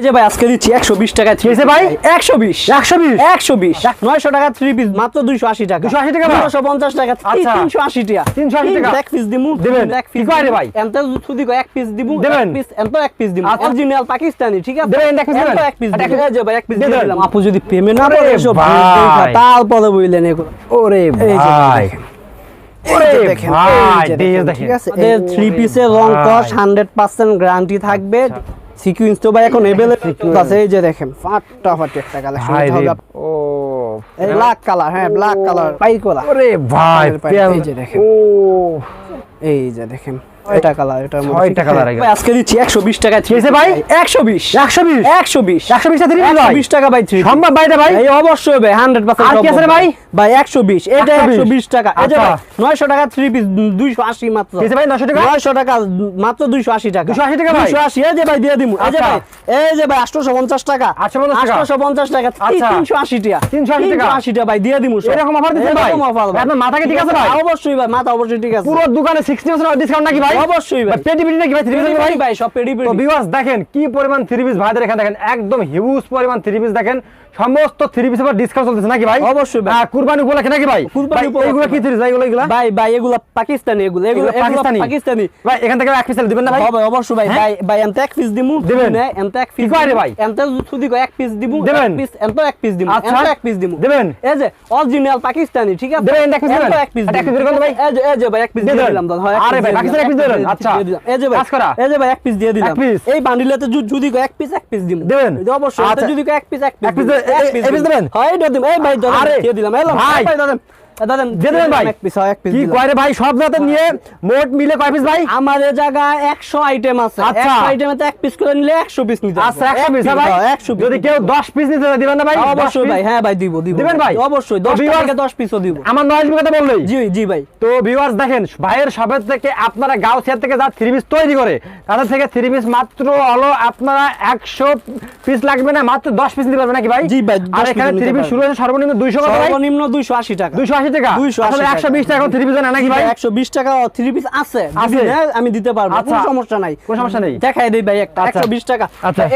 এই যে ভাই আজকে দিচ্ছি একশো বিশ টাকা কিসে ভাই? একশো বিশ একশো বিশ একশো বিশ নয়শো টাকা থ্রি পিস মাত্র দুইশো আশি টাকা 280 টাকা ভাই? দুশো পঞ্চাশ টাকা আচ্ছা। তিনশো আশি টাকা 380 টাকা? এক পিস দিমু দিবেন? এক পিস কয় ভাই? এনতে শুধু এক পিস দিমু দিবেন? পিস এনতে এক পিস দিমু আচ্ছা। অরিজিনাল পাকিস্তানি ঠিক আছে দিবেন, এক piece দিবেন? এক পিস আচ্ছা, দিবেন এই যে ভাই এক পিস দিয়ে দিলাম আপু যদি পেমেন্ট না করে এসব ভাই। তারপরে বললেন এগুলো ওরে ভাই ঠিক আছে থ্রি পিসের রং কস হান্ড্রেড পার্সেন্ট গ্যারান্টি থাকবে সিকুয়েন্স তো ভাই এখন अवेलेबल আছে এই যে দেখেন ফাটাফাটি একটা কালেকশন হবে ও এই ব্ল্যাক কালার হ্যাঁ ব্ল্যাক কালার পাই করা ওরে ভাই এই যে দেখেন। ও এই যে দেখেন এটা কালার এটা ছয়টা colour আজকে দিচ্ছি 120 টাকা কিসে ভাই? 120 120 120 120 টাকা দিবি ভাই? 120 টাকা ভাই সম্ভব ভাই ভাই এই অবশ্যই ভাই 100% কি আছে রে ভাই? ভাই 120 এটা 120 120 টাকা এই যে আচ্ছা। ভাই 900 টাকা থ্রি পিস 280 মাত্র কিসে ভাই 900 টাকা 900 টাকা মাত্র 280 টাকা 280 টাকা ভাই? 280 এই যে ভাই দিয়ে দিমু এই যে। ভাই এই যে ভাই 850 টাকা 850 টাকা? 850 টাকা। 380 টাকা 380 টাকা? 380 টাকা ভাই দিয়ে দিমু এরকম offer দিচ্ছেন ভাই? এরকম offer ভাই। আপনার মাথা কি ঠিক আছে ভাই? অবশ্যই ভাই মাথা অবশ্যই ঠিক আছে পুরো দোকানে 60% ডিসকাউন্ট নাকি ভাই অবশ্যই ভাই। নাকি ভাই? থ্রি পিস ভাই? ভাই? সব পেডি তো ভিউয়ার্স দেখেন কি পরিমাণ থ্রি পিস ভাইদের এখানে দেখেন? একদম হিউজ পরিমাণ থ্রি পিস দেখেন। সমস্ত থ্রি পিস এবার ডিসকাউন্ট চলতেছে নাকি ভাই অবশ্যই ভাই। কুরবানি উপলক্ষে নাকি ভাই কুরবানি এইগুলো কি থ্রি ভাই এগুলো এগুলো ভাই ভাই এগুলো পাকিস্তানি এগুলো এগুলো এগুলো এগুলো পাকিস্তানি পাকিস্তানি ভাই এখান থেকে এক পিস দিবেন না ভাই হবে অবশ্যই ভাই হ্যাঁ? ভাই ভাই এনতে এক পিস দিমু দিবেন? না এনতে এক পিস কি কয় রে ভাই? এনতে শুধু এক পিস দিমু দিবেন? এক পিস এনতে এক পিস দিমু আচ্ছা। এনতে এক পিস দিমু দিবেন? এই যে অরিজিনাল পাকিস্তানি ঠিক আছে দিবেন, এক piece দিবেন? এক পিস। দিবেন ভাই? এই যে এই যে ভাই এক পিস দিয়ে দিলাম দাদা হয় আরে ভাই, পাকিস্তানি এক দিয়ে দেন। আচ্ছা। এই যে ভাই কাজ করা? এই যে ভাই এক পিস দিয়ে দিলাম এক piece? এই বান্ডিলেতে যদি কয় এক পিস এক পিস দিমু দিবেন? অবশ্যই আচ্ছা। যদি কয় এক পিস এক পিস এই-? হয় এই ভাই দিলাম এলাম ভাই। ভাই। সব জাতে নিয়ে মোট মিলে কয় পিস ভাই? আমাদের জায়গায় একশো আইটেম আছে। আচ্ছা। আইটেমে এক পিস করে নিলে একশো পিস নিতে আচ্ছা একশো পিস ভাই? একশো যদি কেউ দশ পিস নিতে দিবেন না ভাই? অবশ্যই ভাই হ্যাঁ ভাই দিব দিব। দিবেন ভাই? অবশ্যই দশ থেকে দশ পিসও দিব। আমার নয় কথা বললেই। জি জি ভাই। তো ভিউয়ার্স দেখেন ভাইয়ের সবের থেকে আপনারা গাউসিয়া থেকে যা থ্রি পিস তৈরি করে তাদের থেকে থ্রি পিস মাত্র হলো আপনারা একশো পিস লাগবে না মাত্র দশ পিস নিতে পারবেন নাকি ভাই? জি ভাই, আর এখানে থ্রি পিস শুরু হয়েছে সর্বনিম্ন দুইশো সর্বনিম্ন দুইশো আশি টাকা। দুইশো আশি 280 টাকা। একশো বিশ টাকা থ্রি পিস নাকি ভাই একশো বিশ টাকা থ্রি পিস আছে আছে? যদি নেয়, আমি দিতে পারব। কোনো সমস্যা নাই কোনো সমস্যা নেই? দেখাই দিই ভাই একটা আচ্ছা। একশো বিশ টাকা।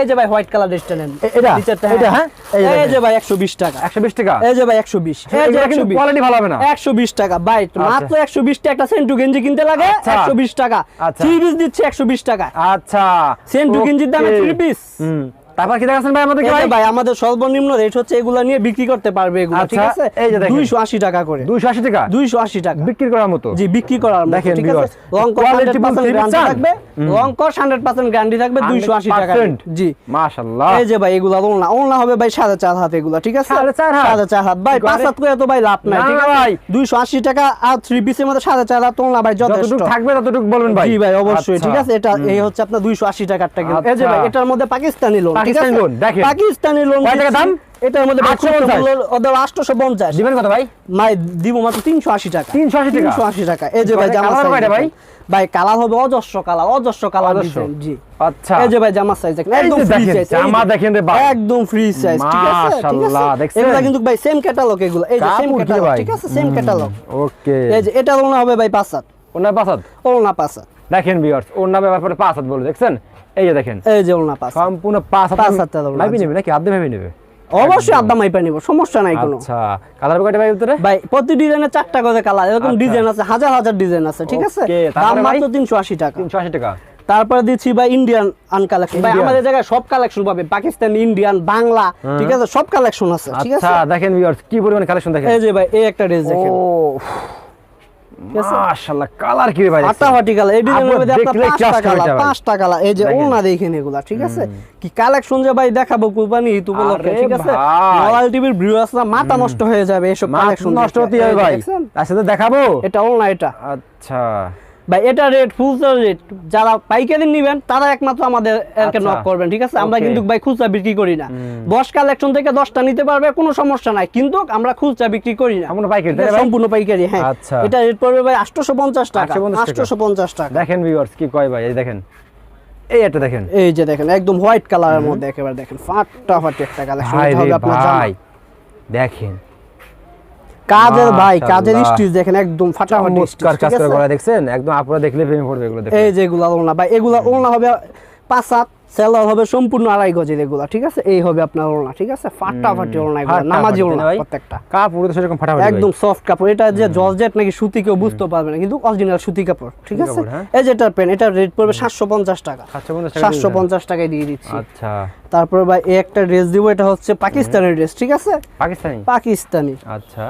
এই যে ভাই হোয়াইট কালার ড্রেসটা নেন এটা? এটা, হ্যাঁ? এই যে এই দেখেন। যে ভাই একশো বিশ টাকা একশো বিশ টাকা এই যে ভাই একশো বিশ এই যে কিন্তু কোয়ালিটি ভালো হবে না একশো বিশ টাকা বাই মাত্র একশো বিশ টাকা একটা সেন্টু গেঞ্জি কিনতে লাগে আচ্ছা। একশো বিশ টাকা। থ্রি পিস দিচ্ছে একশো বিশ টাকা আচ্ছা সেন্টু গেঞ্জির দামে. থ্রি পিস হুম তারপর কি দেখাচ্ছেন ভাই আমাদের ভাই? ভাই আমাদের সর্বনিম্ন রেট হচ্ছে এগুলা নিয়ে বিক্রি করতে পারবে এগুলো ঠিক আচ্ছা, আছে? এই যে দেখেন। দুইশো আশি টাকা করে। দুইশো আশি টাকা? দুইশো আশি টাকা। বিক্রি করার মতো? জি বিক্রি করার মতো, দেখেন ঠিক আছে? viewers, রং কস 100% গ্যারান্টি থাকবে। রং কস 100% গ্যারান্টি থাকবে 280 টাকা 100% জি। মাশাআল্লাহ। এই যে ভাই এগুলা ওলনা ওলনা হবে ভাই সাড়ে চার হাত এগুলা ঠিক আছে? সাড়ে চার হাত? সাড়ে চার হাত। ভাই কি পাঁচ করে? হাত করে তো ভাই লাভ নাই ঠিক আছে? ভাই। দুইশো আশি টাকা আর থ্রি পিসের মধ্যে সাড়ে চার হাত ওলনা ভাই যথেষ্ট। যতটুকু থাকবে ততটুকু বলবেন ভাই। জি ভাই অবশ্যই আচ্ছা। ঠিক আছে? এটা এই হচ্ছে আপনার দুইশো আশি টাকার টাকা এই যে আচ্ছা। ভাই এটার মধ্যে পাকিস্তানি লোন ঠিক পাকিস্তানি loan, দেখেন। পাকিস্তানি লোন টাকা দাম? এটার মধ্যে 850 ওদের আটশোশো পঞ্চাশ। দিবেন কত ভাই? মাই দিব মাত্র তিনশো আশি টাকা। 380 টাকা? তিনশো আশি টাকা। এই যে ভাই জামা সাইজ ভাই? ভাই কালার হবে অজস্র কালার অজস্র কালার? জি। আচ্ছা। এই যে ভাই জামা সাইজ দেখেন একদম ফ্রি সাইজ জামা দেখেন রে ভাই। একদম ফ্রি সাইজ ঠিক আছে? ঠিক মাশাআল্লাহ, আছে দেখছেন? এগুলা কিন্তু ভাই সেম ক্যাটালগ এগুলো। এই যে সেম ক্যাটালগ ঠিক আছে? Same catalogue okay. এই যে এটা ওনা হবে ভাই ওনা হাত। দেখেন ভিউয়ার্স ওর নামে ব্যাপারে পাঁচ হাত বলে দেখছেন? এই যে দেখেন। এই যে ওনা পাঁচ। সম্পূর্ণ পাঁচ হাত পাঁচ হাত আছে। নেবে নাকি? আধে ভাইবি নেবে? অবশ্যই আদা মাইপা নিব সমস্যা নাই কোনো। আচ্ছা কালার কয়টা ভাই ভিতরে? ভাই প্রতি ডিজাইনে চারটা করে কালার এরকম আচ্ছা। ডিজাইন আছে হাজার হাজার ডিজাইন আছে ঠিক আছে? দাম মাত্র তিনশো আশি টাকা। তিনশো আশি টাকা। তারপরে দিচ্ছি ভাই ইন্ডিয়ান আন কালেকশন ভাই আমাদের জায়গায় সব কালেকশন পাবে পাকিস্তানি ইন্ডিয়ান বাংলা ঠিক আছে? সব কালেকশন আছে ঠিক আছে? আচ্ছা দেখেন ভিউয়ার্স কি পরিমাণ কালেকশন দেখেন? এই যে ভাই এই একটা ড্রেস দেখেন। ও আছে? মাশাআল্লাহ কালার কি রে ভাই ফাটাফাটি কালার এই ডিজাইনের মধ্যে আপনার দেখলেই পাঁচটা trust হবে কালার এটা ভাই। পাঁচটা কালার এই যে ওনা দেখেন এগুলা ঠিক আছে? কি কালেকশন যে ভাই দেখাবো কুরবানি ঈদ উপলক্ষে আরে ঠিক আছে? ভাই। টিভির ভিউয়ার্সরা মাথা নষ্ট হয়ে যাবে এসব কালেকশন নষ্ট হতে ভাই। দেখাবো? এটা ওনা এটা। আচ্ছা। ভাই এটা রেট ফুল রেট। যারা পাইকারি নেবেন তারা একমাত্র আমাদের এরকে আচ্ছা। নক করবেন ঠিক আছে? আমরা কিন্তু ভাই খুচরা বিক্রি করি না। দশ কালেকশন থেকে দশটা নিতে পারবে কোনো সমস্যা নাই। কিন্তু আমরা খুচরা বিক্রি করি না। সম্পূর্ণ পাইকারি? সম্পূর্ণ পাইকারি হ্যাঁ। আচ্ছা। এটা রেট পড়বে ভাই আটশোশো পঞ্চাশ টাকা। 850 টাকা। আটশোশো পঞ্চাশ টাকা। দেখেন ভিউয়ার্স কি কয় ভাই এই দেখেন। এই এটা দেখেন। এই যে দেখেন একদম হোয়াইট কালারের মধ্যে একেবারে দেখেন। ফাটাফাটি একটা কালেকশন হবে আপনার দেখেন। কাজের ভাই কাজের স্টিচ দেখেন একদম ফাটাফাটি stitch, কাজ করে দেখছেন? একদম আপনারা দেখলে প্রেমে পড়বে এগুলো এই ওলনা ভাই এগুলা ওলনা হবে পাঁচ সেলার হবে সম্পূর্ণ আড়াই গজের এগুলা ঠিক আছে? এই হবে আপনার ঠিক আছে? ফাটাফাটি এগুলা নামাজি? প্রত্যেকটা। কাপড় তো সেরকম ফাটাফাটি একদম সফট কাপড় এটা যে জর্জেট নাকি সুতি কেউ বুঝতে পারবে না কিন্তু অরিজিনাল সুতি কাপড় ঠিক আছে? হ্যাঁ। এই যেটার পেন এটা রেট পড়বে সাতশো পঞ্চাশ টাকা। সাতশো পঞ্চাশ টাকা সাতশো দিয়েছেন? পঞ্চাশ টাকায় দিয়ে দিচ্ছি। আচ্ছা। তারপর ভাই এই একটা ড্রেস দিব এটা হচ্ছে পাকিস্তানের ড্রেস ঠিক আছে? পাকিস্তানি? পাকিস্তানি। আচ্ছা।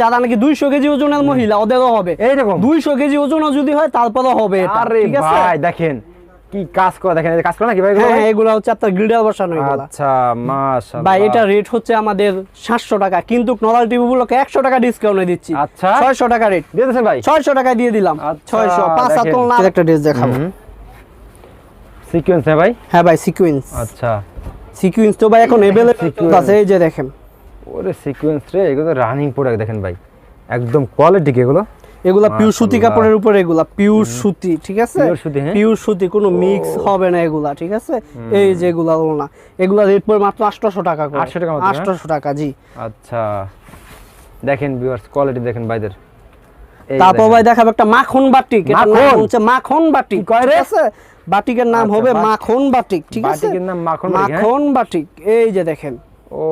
যারা নাকি দুইশো কেজি ওজনের মহিলা ওদেরও হবে। এইরকম। দুইশো কেজি ওজনও যদি হয় তারপরেও হবে এটা আরে ঠিক আছে? ভাই দেখেন কি কাজ করে দেখেন কাজ করে নাকি ভাই হ্যাঁ ভাই? এগুলো হচ্ছে আপনার গ্রিডাল বসানো আচ্ছা মাশাআল্লাহ। ভাই এটা রেট হচ্ছে আমাদের সাতশো টাকা কিন্তু নরাল টিভি গুলোকে একশো টাকা ডিসকাউন্টে দিচ্ছি। আচ্ছা। ছয়শো টাকা রেট দিয়ে দিয়েছেন ভাই? ছয়শো টাকায় দিয়ে দিলাম। আচ্ছা, ছয়শো পাঁচ না একটা ড্রেস দেখাবো। সিকোয়েন্স হ্যাঁ ভাই? হ্যাঁ ভাই সিকুয়েন্স আচ্ছা। সিকুয়েন্স তো ভাই এখন Sequence। আছে এই যে দেখেন। ওরে সিকোয়েন্স রে এগুলো রানিং প্রোডাক্ট দেখেন ভাই। একদম কোয়ালিটি কি এগুলো? এগুলা পিওর সুতি কাপড়ের উপরে এগুলা পিওর সুতি ঠিক আছে? Pure সুতি, হ্যাঁ? পিওর সুতি কোনো মিক্স হবে না এগুলা ঠিক আছে? এই যে এগুলা না। এগুলা রেট পড়ে মাত্র 800 টাকা করে। 800 টাকা মাত্র, হ্যাঁ? 800 টাকা জি। আচ্ছা। দেখেন ভিউয়ার্স কোয়ালিটি দেখেন ভাইদের। তারপর ভাই দেখাবো একটা মাখন বাটিক। এটা মাখন? হচ্ছে মাখন বাটিক কয় রে? ঠিক আছে? বাটিকের নাম আচ্ছা, হবে মাখন বাটিক ঠিক আছে? বাটিকের নাম মাখন বাটিক, হ্যাঁ? মাখন বাটিক এই যে দেখেন। ও।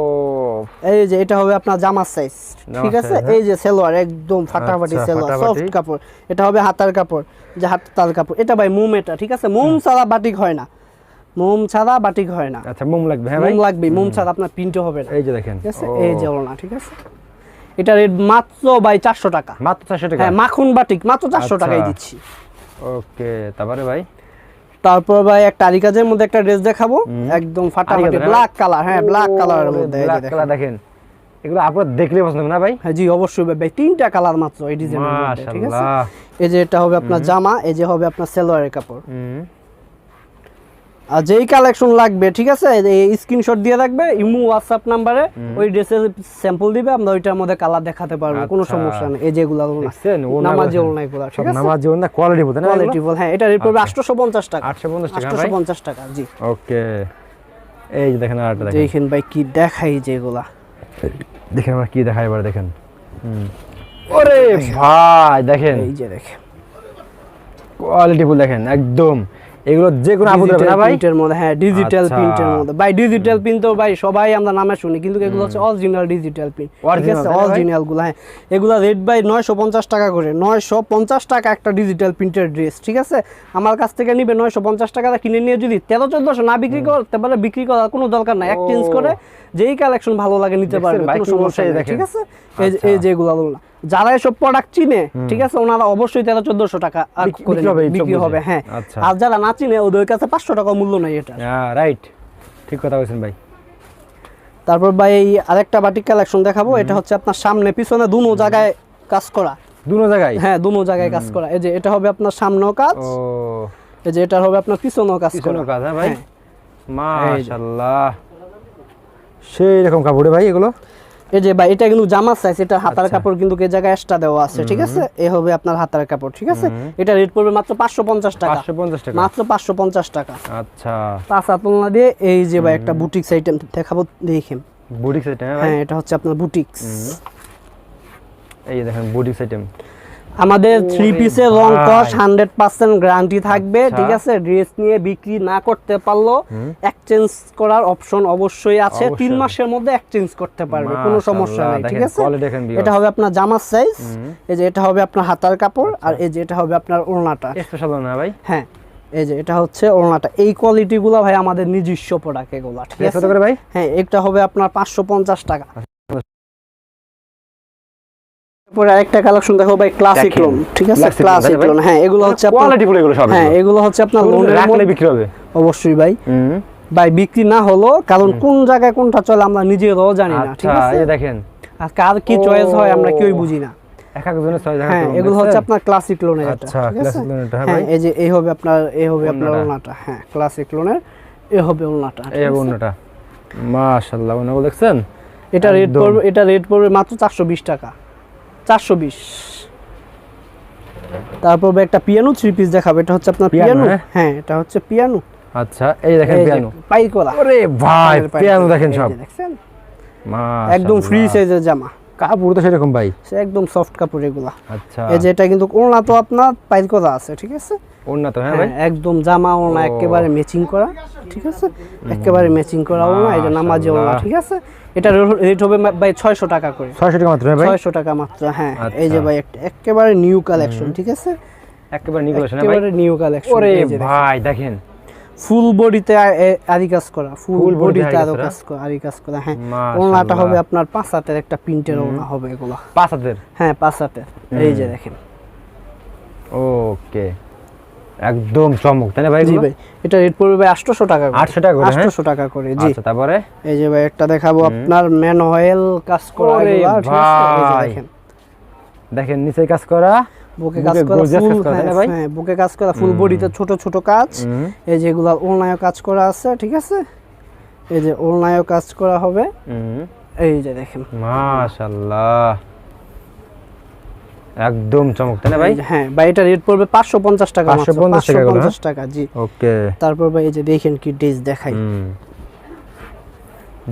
এই যে এটা হবে আপনার জামার সাইজ ঠিক আছে? হ্যাঁ? এই যে সেলোয়ার একদম ফাটাফাটি আচ্ছা, সেলোয়ার সফট কাপড়। এটা হবে হাতার কাপড় যে হাতার কাপড়। এটা ভাই মোম এটা ঠিক আছে? মোম ছাড়া বাটিক হয় না। মোম ছাড়া বাটিক হয় না। আচ্ছা মোম লাগবে হ্যাঁ ভাই? মোম লাগবে মোম ছাড়া আপনার প্রিন্টও হবে না। এই যে দেখেন ঠিক আছে? এই যে ঠিক আছে? এটা রেট মাত্র বাই চারশো টাকা। মাত্র 400 টাকা? হ্যাঁ মাখন বাটিক মাত্র চারশো টাকায় দিচ্ছি। ওকে তারপরে ভাই? তারপর ভাই একটা আরিকাজের মধ্যে একটা ড্রেস দেখাবো। একদম ফাটাফাটি? ব্ল্যাক কালার হ্যাঁ ব্ল্যাক কালারের মধ্যে ব্ল্যাক কালার দেখেন। এগুলো আপনারা দেখলে পছন্দ না ভাই? হ্যাঁ জি অবশ্যই ভাই তিনটা কালার মাত্র এই ডিজাইনের মধ্যে ঠিক আছে? এই যে এটা হবে আপনার জামা এই যে হবে আপনার সেলোয়ারের কাপড়। হুম। আর যেই কালেকশন লাগবে ঠিক আছে? স্ক্রিনশট দিয়ে রাখবে ইমু হোয়াটসঅ্যাপ নাম্বারে ওই ড্রেসের স্যাম্পল দিবে আমরা ওইটার মধ্যে কালার দেখাতে পারব কোনো আচ্ছা। সমস্যা নেই। এই যেগুলো নামাজি ঠিক আছে? নামাজি কোয়ালিটি বলতে না? কোয়ালিটি বল হ্যাঁ এটা রেট পড়বে আচ্ছা। 850 টাকা। 850 টাকা 850 টাকা জি। ওকে। এই যে দেখেন আরেকটা দেখেন। দেখেন ভাই কি দেখাই যেগুলা দেখেন আমরা কি দেখাই এবার দেখেন। ওরে ভাই দেখেন। এই যে দেখেন। কোয়ালিটি ফুল দেখেন একদম। এগুলো যে কোনো আপু দেবে না ভাই? প্রিন্টের মধ্যে হ্যাঁ ডিজিটাল আচ্ছা। প্রিন্টের মধ্যে। ভাই ডিজিটাল প্রিন্ট তো ভাই সবাই আমরা নামে শুনি কিন্তু এগুলো হচ্ছে অরিজিনাল ডিজিটাল প্রিন্ট ঠিক আছে? ভাই? অরিজিনালগুলো হ্যাঁ। এগুলো রেট নয়শো পঞ্চাশ টাকা করে। নয়শো পঞ্চাশ টাকা একটা ডিজিটাল প্রিন্টের ড্রেস ঠিক আছে? আমার কাছ থেকে নিবে নয়শো পঞ্চাশ টাকা কিনে নিয়ে যদি তেরো চোদ্দশো না বিক্রি করতে পারে বিক্রি করার কোনো দরকার নাই। এক্সচেঞ্জ। করে যেই কালেকশন ভালো লাগে নিতে পারবে কোনো সমস্যা নেই ঠিক আছে? এই আচ্ছা। এই যেগুলো না যারা এসব প্রোডাক্ট চিনে ঠিক আছে ওনারা অবশ্যই তেরো চোদ্দশো টাকা বিক্রি- হবে, হ্যাঁ। আচ্ছা। আর যারা না চিনে ওদের কাছে পাঁচশো টাকা মূল্য নেই এটা। রাইট ঠিক কথা বলছেন ভাই। তারপর ভাই এই আরেকটা বাটিক কালেকশন দেখাবো এটা হচ্ছে আপনার সামনে পিছনে দুনো জায়গায় কাজ করা। দুনো জায়গায়? হ্যাঁ দুনো জায়গায় কাজ করা। এই যে এটা হবে আপনার সামনেও কাজ এই যে এটা হবে আপনার পিছনেও কাজ করা। কাজ হ্যাঁ ভাই? হ্যাঁ। মাশাআল্লাহ সেই রকম কাপড়ে ভাই এগুলো? এই যে ভাই এটা কিন্তু জামা সাইজ এটা হাতার আচ্ছা। কাপড় কিন্তু কে জায়গায় এক্সট্রা দেওয়া আছে ঠিক আছে? এ হবে আপনার হাতার কাপড় ঠিক আছে? এটা রেট পড়বে মাত্র পাঁচশো পঞ্চাশ টাকা। 550 টাকা। মাত্র পাঁচশো পঞ্চাশ টাকা। আচ্ছা। পাঁচ তুলনা দিয়ে এই যে ভাই একটা বুটিক্স আইটেম দেখাবো দেখেন বুটিক আইটেম হ্যাঁ এটা হচ্ছে আপনার বুটিক্স এই দেখেন বুটিক আইটেম আমাদের থ্রি পিসের রং কস হান্ড্রেড পার্সেন্ট গ্যারান্টি থাকবে আচ্ছা। ঠিক আছে? ড্রেস নিয়ে বিক্রি না করতে পারল এক্সচেঞ্জ করার অপশন অবশ্যই আছে। তিন মাসের মধ্যে এক্সচেঞ্জ করতে পারবে কোনো সমস্যা নেই ঠিক আছে। এটা হবে আপনার জামার সাইজ এই যে এটা হবে আপনার হাতার কাপড় আর এই যে এটা হবে আপনার ওড়নাটা। স্পেশাল না ভাই? হ্যাঁ এই যে এটা হচ্ছে ওড়নাটা। এই কোয়ালিটি গুলো ভাই আমাদের নিজস্ব প্রোডাক্ট এগুলো ঠিক আছে? ভাই? হ্যাঁ এটা হবে আপনার পাঁচশো পঞ্চাশ টাকা। আরেকটা কালেকশন দেখো ভাই ক্লাসিক লোন ঠিক আছে? ক্লাসিক? লোন হ্যাঁ এগুলো হচ্ছে আপনার কোয়ালিটি ফুল এগুলো সব হ্যাঁ এগুলো। হচ্ছে আপনার লোনের রাখলে বিক্রি হবে। অবশ্যই ভাই। ভাই বিক্রি না হলো কারণ কোন জায়গায় কোনটা চলে আমরা নিজেরাও জানি না ঠিক আচ্ছা আছে? এই দেখেন। আর কার কি চয়েস হয় আমরা। কেউই বুঝি না। এক একজনের দেখা হ্যাঁ এগুলো হচ্ছে আপনার ক্লাসিক লোনের এটা আচ্ছা, এটা, হ্যাঁ হ্যাঁ। এই যে এই হবে আপনার এই হবে আপনার। ওনাটা হ্যাঁ ক্লাসিক লোনের এ হবে ওনাটা এই হবে অন্যটা মাশাআল্লাহ ওনাগুলো দেখছেন? এটা রেট পড়বে এটা রেট পড়বে মাত্র চারশো বিশ টাকা। চারশো বিশ। তারপর একটা পিয়ানো থ্রি পিস দেখাবে। এটা হচ্ছে আপনার পিয়ানো হ্যাঁ? হ্যাঁ এটা হচ্ছে পিয়ানো আচ্ছা এই দেখেন পিয়ানো পাইকলা আরে ভাই পিয়ানো দেখেন সব। একদম ফ্রি সাইজের জামা। কাপড় তো সেরকম ভাই। সে একদম সফট কাপড় এগুলা। আচ্ছা। এই যে এটা কিন্তু ওড়না তো আপনার পাইল করা আছে ঠিক আছে? উন্নত হ্যাঁ হ্যাঁ ভাই। একদম জামা ওড়না। একেবারে ম্যাচিং করা ঠিক আছে? একেবারে ম্যাচিং করা ওড়না এই যে নামাজি ওড়না ঠিক আছে? এটা রেট হবে ভাই ছয়শো টাকা করে। ছয়শো টাকা মাত্র হ্যাঁ ভাই? ছয়শো টাকা মাত্র হ্যাঁ। এই যে আচ্ছা। ভাই একটা- একেবারে নিউ কালেকশন ঠিক আছে? একেবারে নিগুলেশন ভাই? একেবারে নিউ কালেকশন ওরে ভাই দেখেন। ফুল বডিতে আরি কাজ করা ফুল বডিতে আরি আরও কাজ করা আরি কাজ করা হ্যাঁ। ওড়নাটা হবে আপনার পাঁচ হাতের একটা প্রিন্টের ওড়না হবে এগুলো। পাঁচ হাতের? হ্যাঁ পাঁচ হাতের। এই যে দেখেন। ওকে। একদম চমক তাই না ভাই জি ভাই এটা রেট পড়বে ভাই আটশোশো টাকা করে। 800 টাকা করে, হ্যাঁ? আটশোশো টাকা করে জি। আচ্ছা তারপরে? এই যে ভাই একটা দেখাবো আপনার ম্যান অয়েল কাজ করা এগুলা, ঠিক আছে? দেখেন। দেখেন নিচে কাজ করা। বুকে কাজ করা ফুল না ভাই? হ্যাঁ বুকে কাজ করা ফুল বডিতে ছোট ছোট কাজ। এই যে এগুলা কাজ করা আছে ঠিক আছে? এই যে ওড়নায় কাজ করা হবে। এই যে দেখেন। মাশাআল্লাহ। একদম চমক তাই না ভাই? হ্যাঁ ভাই এটা রেট পড়বে পাঁচশো পঞ্চাশ টাকা 550 টাকা এগুলো, পঞ্চাশ টাকা জি। ওকে। তারপর ভাই এই যে দেখেন কি ড্রেস দেখাই।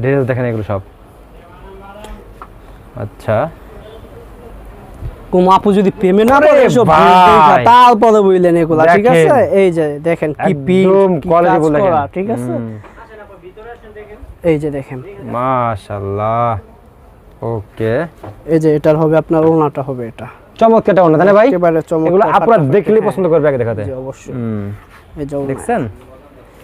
ড্রেস দেখেন এগুলো সব। আচ্ছা। আপু যদি প্রেমে না পড়ে এসব তারপরে বললেন এগুলা ঠিক আছে? এই যে দেখেন কি একদম পিঙ্ক কি বলে ঠিক আছে? এই যে দেখেন। মাশাআল্লাহ ওকে। এই যে এটার হবে আপনার ওড়নাটা হবে এটা। চমৎকারটা অন্য তাই না ভাই? একেবারে চমৎকার এগুলো আপনারা দেখলে। পছন্দ করবে আগে দেখাতে। অবশ্যই। এই যে দেখছেন?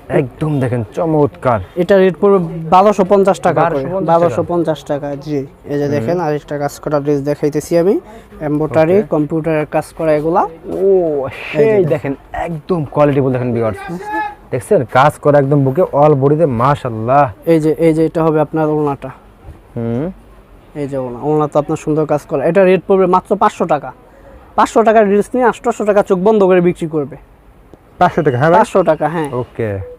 একদম দেখেন চমৎকার। এটা রেট পড়বে বারোশো পঞ্চাশ টাকা করে। 1250 টাকা। বারোশো পঞ্চাশ টাকা জি। এই যে দেখেন আরেকটা কাজ করা ড্রেস দেখাইতেছি আমি। এম্বোটারি কম্পিউটারের কাজ করা এগুলা। ও সেই দেখেন। একদম কোয়ালিটি বল দেখেন ভিউয়ার্স দেখছেন? কাজ করা একদম বুকে অল বডিতে মাশাআল্লাহ। এই যে এই যে এটা হবে আপনার ওড়নাটা। হুম। এই যে ওড়না। ওড়না তো আপনার সুন্দর কাজ করা। এটা রেট পড়বে মাত্র পাঁচশো টাকা। পাঁচশো টাকার ড্রেস নিয়ে আটশোশো টাকা চোখ বন্ধ করে বিক্রি করবে। পাঁচশো টাকা হ্যাঁ পাঁচশো টাকা হ্যাঁ। ওকে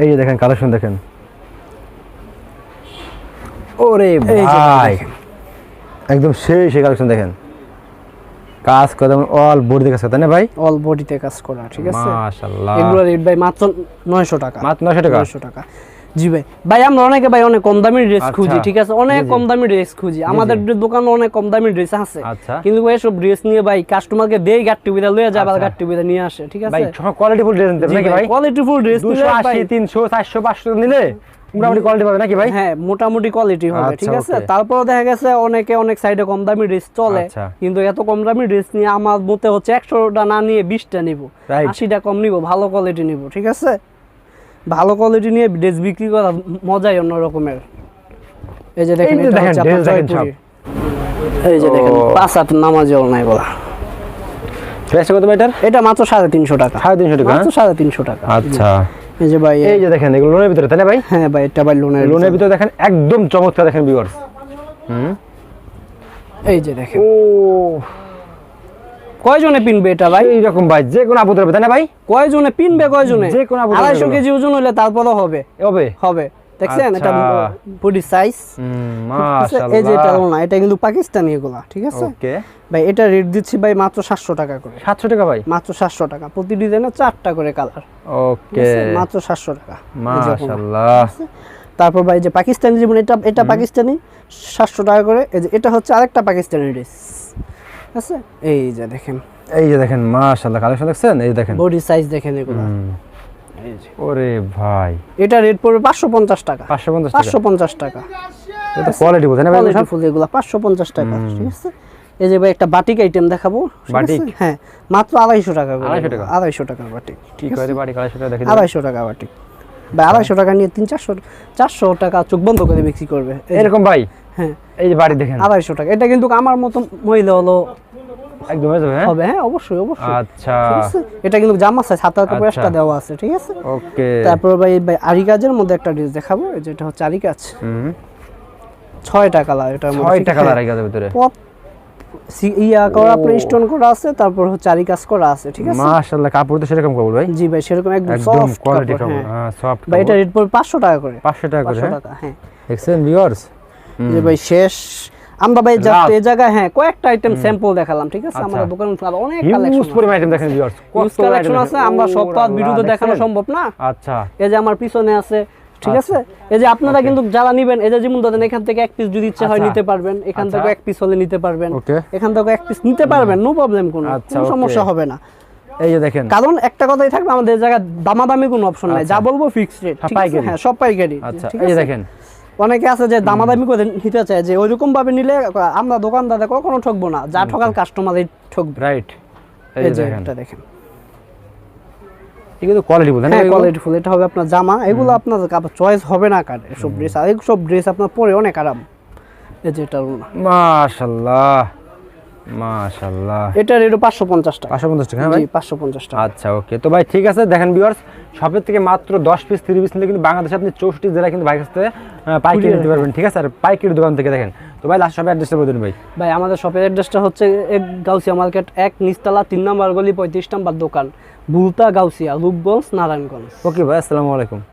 এই যে দেখেন কালেকশন দেখেন। ওরে ভাই। একদম সেই সেই কালেকশন দেখেন। কাজ করে অল বডি কাজ করে তাই না ভাই? অল বডিতে কাজ করা ঠিক আছে? মাশাআল্লাহ। এগুলো রেট ভাই মাত্র নয়শো টাকা। মাত্র 900 টাকা? নয়শো টাকা। জি ভাই ভাই আমরা অনেকে ভাই অনেক কম দামি ড্রেস আচ্ছা। খুঁজি ঠিক আছে অনেক। কম দামি ড্রেস খুঁজি আমাদের দোকানে অনেক কম দামি ড্রেস আছে আচ্ছা কিন্তু ভাই সব ড্রেস নিয়ে ভাই কাস্টমারকে দেই লয়ে যায় আবার আচ্ছা। নিয়ে আসে ঠিক আছে ড্রেস নাকি ভাই কোয়ালিটি ফুল ড্রেস দুশো আশি তিনশো চারশো পাঁচশো নিলে মোটামুটি কোয়ালিটি পাবে নাকি ভাই হ্যাঁ মোটামুটি কোয়ালিটি হবে ঠিক আছে. তারপরে দেখা গেছে অনেকে অনেক সাইডে কম দামি ড্রেস চলে। কিন্তু এত কম দামি ড্রেস নিয়ে আমার মতে হচ্ছে একশোটা না নিয়ে বিশটা নিব. আশিটা কম নিব ভালো কোয়ালিটি নিব ঠিক আছে ভালো কোয়ালিটি নিয়ে ড্রেস বিক্রি করা মজাই অন্য রকমের এই যে দেখেন এটা দেখেন, হচ্ছে আপনার। জয়পুরি। এই যে দেখেন। পাঁচ হাত নামাজেও নাই বলা। প্রাইসটা কত এটার? এটা মাত্র সাড়ে তিনশো টাকা। সাড়ে তিনশো টাকা মাত্র সাড়ে তিনশো টাকা। আচ্ছা। এই যে ভাই এই যে দেখেন এগুলো লোনের ভিতরে তাই না ভাই? হ্যাঁ ভাই এটা ভাই লোনের লোনের ভিতরে। দেখেন একদম চমৎকার দেখেন ভিউয়ার্স হুম। এই যে দেখেন। ও। কয়জনে পিনবে এটা ভাই? এই রকম ভাই যে কোনো আপত্তি হবে তাই না ভাই? কয়জনে পিনবে কয়জনে? যে কোনো আবহাওয়া আড়াইশো কেজি ওজন হলে তারপরও হবে। হবে? হবে। দেখছেন? এটা। বডি সাইজ হুম, এই যে এটা মাশাআল্লাহ না এটা কিন্তু পাকিস্তানি এগুলা ঠিক আছে? ওকে। ভাই এটা রেট দিচ্ছি ভাই মাত্র সাতশো টাকা করে। 700 টাকা ভাই? মাত্র সাতশো টাকা। প্রতি ডিজাইনে চারটা করে কালার ওকে। মাত্র সাতশো টাকা। মাশাআল্লাহ। তারপর ভাই যে পাকিস্তানি যেমন এটা এটা পাকিস্তানি সাতশো টাকা করে। এই যে এটা হচ্ছে আরেকটা পাকিস্তানি ড্রেস আছে? এই যে দেখেন। এই যে দেখেন মাশাআল্লাহ কালেকশন দেখছেন? এই দেখেন। বডি সাইজ দেখেন এগুলো। ওরে ভাই। এটা রেট পড়বে পাঁচশো পঞ্চাশ টাকা। 550 টাকা? পাঁচশো পঞ্চাশ টাকা। এটা কোয়ালিটি বোঝেন না ভাই এগুলো ফুল এগুলো পাঁচশো পঞ্চাশ টাকা ঠিক আছে? এই যে ভাই একটা বাটিক আইটেম দেখাবো বাটিক? হ্যাঁ মাত্র আড়াইশো টাকা করে। 250 টাকা? আড়াইশো টাকার বাটিক কি করে বাড়ি কালেকশনটা দেখে দিন। আড়াইশো টাকা বাটিক বা আড়াইশো টাকা নিয়ে তিন চারশো চারশো টাকা চোখ বন্ধ করে বিক্রি করবে। এরকম ভাই? হ্যাঁ। এই যে বাড়ি দেখেন। আড়াইশো টাকা। এটা কিন্তু আমার মতো মহিলা হলো একদম হয়ে হ্যাঁ? হবে হ্যাঁ অবশ্যই অবশ্যই। আচ্ছা। এটা কিন্তু জামা সাইজ হাতার কাপড় আচ্ছা। দেওয়া আছে ঠিক আছে? ওকে। তারপর ভাই আরি কাজের মধ্যে একটা ড্রেস দেখাবো যেটা হচ্ছে আরি কাজ হুম। ছয়টা কালার এটার মধ্যে ছয় ঠিক টাকা আছে? দাঁড়াই গেছে ভিতরে। ইয়া করা আপনার স্টোন করা আছে তারপর হচ্ছে আরি কাজ করা আছে ঠিক আছে? মাশাআল্লাহ কাপড় তো সেরকম কাপড় ভাই। জি ভাই সেরকম একদম একদম সফট কোয়ালিটি কাপড় কাপড় হ্যাঁ। হ্যাঁ সফট ভাই এটা রেট পড়বে পাঁচশো টাকা করে। 500 টাকা করে হ্যাঁ। টাকা হ্যাঁ। দেখছেন ভিউয়ার্স যে ভাই শেষ। আমরা ভাই জাস্ট এই জায়গায় হ্যাঁ কয়েকটা আইটেম স্যাম্পল দেখালাম ঠিক আছে? আমাদের। দোকানে আর অনেক কালেকশন পরিমাণ আইটেম দেখেন ভিউয়ার্স ইউজ কালেকশন আছে আমরা সব তো আর ভিডিওতে দেখানো। সম্ভব না। আচ্ছা। এই যে আমার পিছনে আছে ঠিক আচ্ছা। আছে? এই যে আপনারা কিন্তু যারা নিবেন এই যে যেমন ধরেন এখান থেকে এক পিস যদি ইচ্ছে হয় আচ্ছা। নিতে পারবেন এখান আচ্ছা। থেকে এক পিস হলে নিতে পারবেন। ওকে এখান থেকে এক পিস নিতে পারবেন নো প্রবলেম কোনো কোনো সমস্যা হবে না। এই যে দেখেন। কারণ একটা কথাই থাকবে আমাদের জায়গায় দামাদামি কোনো অপশন নাই। যা বলব ফিক্সড রেট ঠিক আছে? হ্যাঁ সব পাইকারি। আচ্ছা এই যে দেখেন। অনেকে আছে যে দামাদামি করে নিতে চায় যে ওইরকম ভাবে নিলে আমরা দোকানদারে কখনো ঠকবো না। যা ঠকাল কাস্টমারই ঠকবে। রাইট এই যে এটা দেখেন। এগুলো কোয়ালিটি হ্যাঁ কোয়ালিটি ফুল এটা হবে আপনার জামা। এগুলো আপনার চয়েস হবে না কার। এসব ড্রেস আর সব ড্রেস আপনার পরে অনেক আরাম। এই যে এটা মাশাআল্লাহ মাশাআল্লাহ। এটা রেট টাকা। হ্যাঁ ভাই? টাকা। আচ্ছা ওকে। তো ভাই ঠিক আছে? দেখেন ভিউয়ার্স শপের থেকে মাত্র দশ পিস তিরিশ পিস নিলে কিন্তু বাংলাদেশে আপনি চৌষট্টি জেলায় কিন্তু পাইকারি নিতে পারবেন ঠিক আছে? আর পাইকারি দোকান থেকে দেখেন। তো ভাই লাস্ট শপের অ্যাড্রেসটা ভাই। ভাই আমাদের শপের অ্যাড্রেসটা হচ্ছে এক গাউসিয়া মার্কেট এক নিচতলা তিন নম্বর গলি পঁয়ত্রিশ নম্বর দোকান গাউসিয়া রূপগঞ্জ নারায়ণগঞ্জ। ওকে ভাই আসসালামু আলাইকুম।